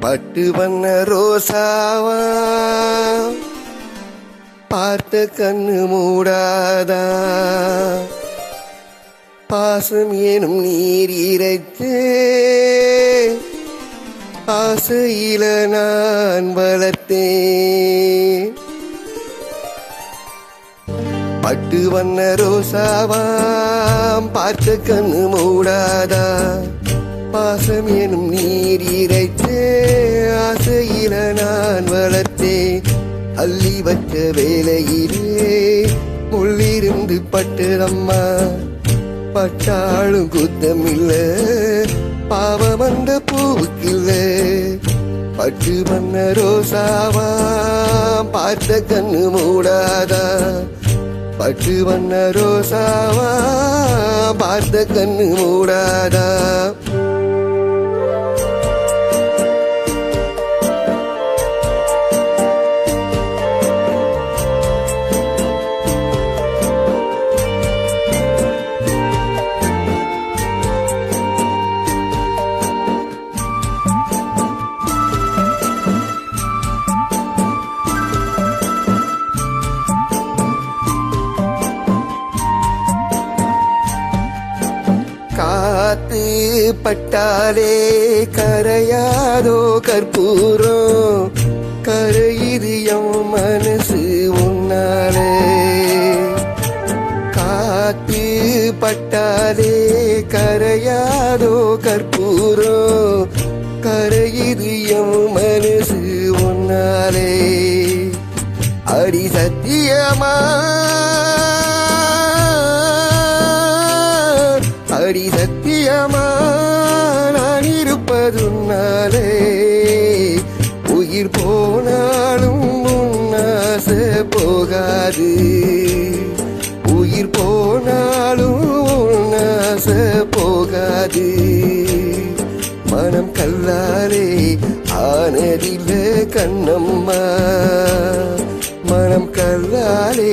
பட்டு வண்ண ரோசாவா? பார்த்த கண்ணு மூடாதா? பாசம் எனும் நீர் இறைத்து? ஆசையில நான் வளர்த்தேன் பட்டு வண்ண ரோசாவாம் பார்த்த கண்ணு மூடாதா? பாசம் எனும் நீர் இறைத்தே ஆசையில நான் வளர்த்தே அள்ளி வச்ச வேலையிலே உள்ளிருந்து பட்டுதம்மா பட்டாளும் குத்தமில்ல பாவம் அந்த பூவுக்கில்ல. பட்டு வண்ண ரோசாவா பார்த்த கண்ணு மூடாதா. பட்டு வண்ண ரோசாவா பார்த்த கண்ணு மூடாதா. காத்து பட்டாலே கரையாதோ கற்பூரம். கரையுது என் மனசு உன்னாலே. காத்து பட்டாலே கரையாதோ கற்பூரம். கரையுது என் மனசு உன்னாலே. அடி சத்தியமா அடி சத்தியமா நான் இருப்பதுன்னாலே உயிர் போனாலும் உன்னாசை போகாது. உயிர் போனாலும் உன்னாசை போகாது. மனம் கல்லாலே ஆனதில்ல கண்ணம்மா. மனம் கல்லாலே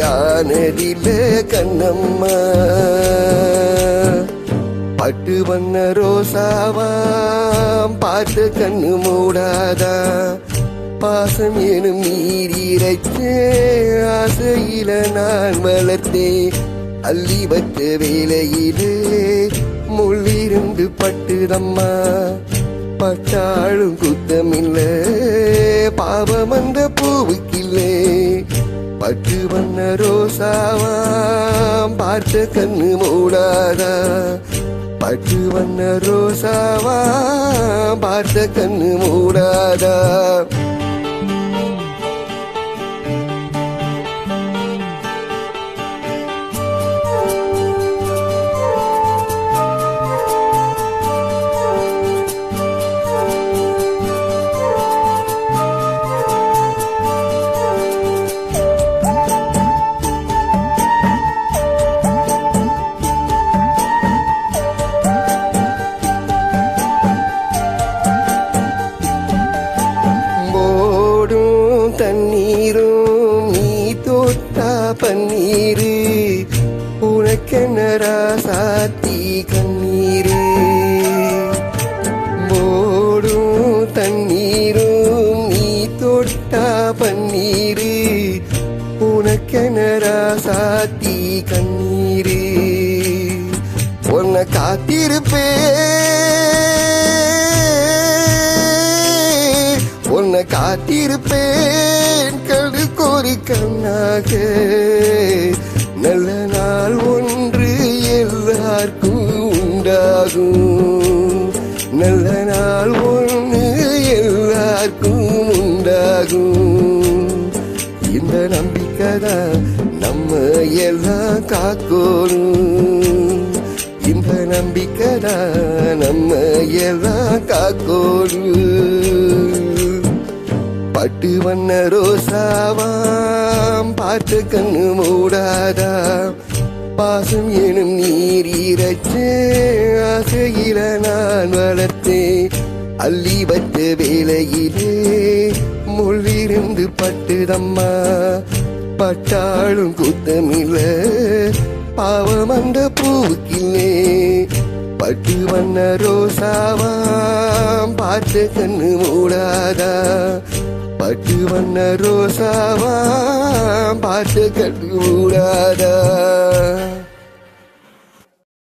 ஆனதில்ல கண்ணம்மா. வண்ண ரோசாவாம். பார்த்து கண்ணு மூடாதா. பாசம் எனும் நீர் இறைத்து ஆசையில நான் வளர்த்தேன் அள்ளி வச்ச வேலையிலே. முள்ளிருந்து பட்டுதம்மா. பட்டாளும் குத்தமில்ல. பாவம் அந்த பூவுக்கில்லே. பட்டு வண்ண ரோசாவாம். பார்த்த கண்ணு மூடாதா. பட்டு வண்ண ரோசாவா பார்த்த கண்ணு மூடாதா? தண்ணீரும் நீ தொட்டா பன்னீரு. உனக்கென்னரா சாத்தி கண்ணீரு? ஓடும் தண்ணீரும் நீ தொட்டா பன்னீரு. உனக்கென்னரா சாத்தி கண்ணீரு? உன்னை காத்திருப்பேன். காத்திருப்பேன். கடு கோரி கண்ணாக. நல்ல நாள் ஒன்று எல்லாருக்கும் உண்டாகும். நல்ல நாள் ஒன்று எல்லாருக்கும் உண்டாகும். இந்த நம்பிக்கை தான் நம்ம எல்லாம் காக்கணும். இந்த நம்பிக்கை தான் நம்ம எல்லாம் காக்கணும். பட்டு வண்ண ரோசாவாம். பார்த்து கண்ணு மூடாதா. பாசம் எனும் நீர் இறைச்சு ஆசையில நான் வளர்த்தேன் அள்ளி வச்ச வேலையிலே. முள்ளிருந்து பட்டுதம்மா. பட்டாளும் குத்தமில்ல. பாவம் அந்த பூவுக்கில்லே பட்டு வண்ண ரோசாவாம். பார்த்து கண்ணு மூடாதா. பாட்டு வண்ண ரோசாவா? பாட்டு கண்ணு மூடாதா